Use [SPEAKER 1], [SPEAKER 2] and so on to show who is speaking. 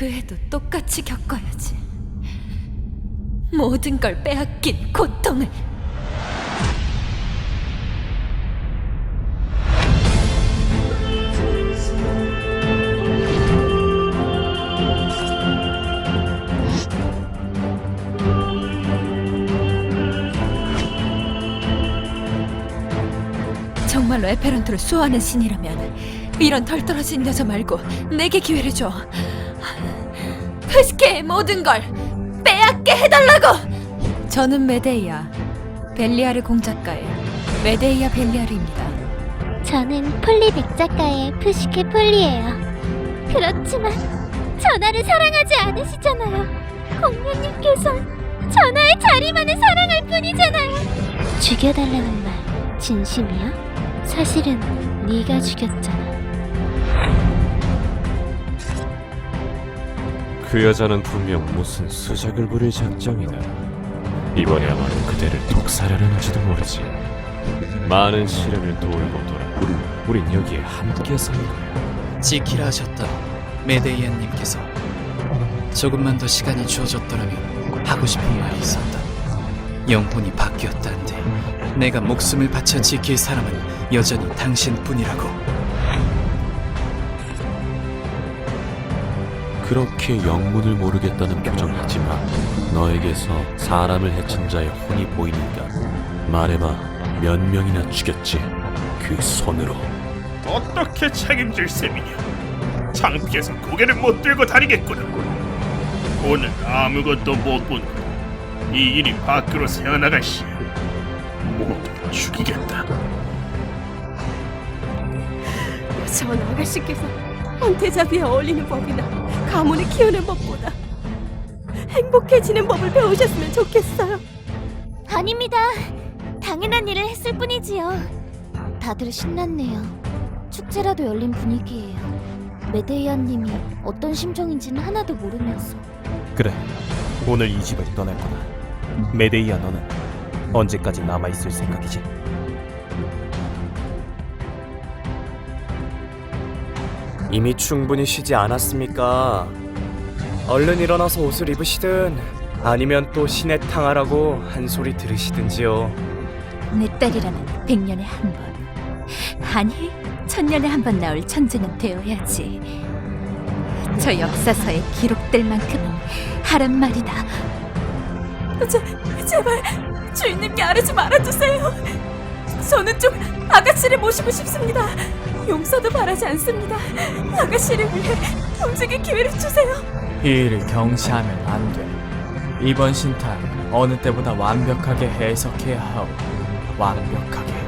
[SPEAKER 1] 그 애도 똑같이 겪어야지. 모든 걸 빼앗긴 고통을. 정말로 에페란토를 수호하는 신이라면 이런 덜 떨어진 여자 말고 내게 기회를 줘. 프스케의 모든 걸 빼앗게 해달라고. 저는 메데이아 벨리아르 공작가의 메데이아 벨리아르입니다.
[SPEAKER 2] 저는 폴리 백작가의 푸시케 폴리예요. 그렇지만 전하를 사랑하지 않으시잖아요. 공녀님께선 전하의 자리만을 사랑할 뿐이잖아요. 죽여달라는 말 진심이야? 사실은 네가 죽였잖아.
[SPEAKER 3] 그 여자는 분명 무슨 수작을 부릴 작정이다. 이번에야말로 그대를 독살하려는 지도 모르지. 많은 시련을 돌고 돌아 우린 여기에 함께 선 거야.
[SPEAKER 4] 지키라 하셨다 메데이안님께서 조금만 더 시간이 주어졌더라면 하고 싶은 말이 있었다 영혼이 바뀌었다는데 내가 목숨을 바쳐 지킬 사람은 여전히 당신뿐이라고
[SPEAKER 3] 그렇게 영문을 모르겠다는 표정이지 마. 너에게서 사람을 해친 자의 혼이 보이니까 말해봐. 몇 명이나 죽였지? 그 손으로.
[SPEAKER 5] 어떻게 책임질 셈이냐? 창피해서 고개를 못 들고 다니겠구나. 오늘 아무것도 못 본. 이 일이 밖으로 새어나갈 시에 모두 죽이겠다.
[SPEAKER 6] 전 아가씨께서 황태자비에 어울리는 법이나 가문을 키우는 법보다 행복해지는 법을 배우셨으면 좋겠어요.
[SPEAKER 2] 아닙니다. 당연한 일을 했을 뿐이지요. 다들 신났네요. 축제라도 열린 분위기예요. 메데이아님이 어떤 심정인지는 하나도 모르면서.
[SPEAKER 7] 그래 오늘 이 집을 떠날 거다 메데이아 너는 언제까지 남아 있을 생각이지?
[SPEAKER 8] 이미 충분히 쉬지 않았습니까? 얼른 일어나서 옷을 입으시든 아니면 또 신의 탕하라고 한 소리 들으시든지요.
[SPEAKER 1] 내 딸이라면 백년에 한 번, 아니 천년에 한 번 나올 천재는 되어야지. 저 역사서에 기록될 만큼은 하란 말이다.
[SPEAKER 6] 제, 제발 주인님께 아르지 말아주세요. 저는 좀 아가씨를 모시고 싶습니다. 용서도 바라지 않습니다. 아가씨를 위해 움직일 기회를 주세요.
[SPEAKER 9] 이 일을 경시하면 안 돼. 이번 신탁 어느 때보다 완벽하게 해석해야 하오. 완벽하게.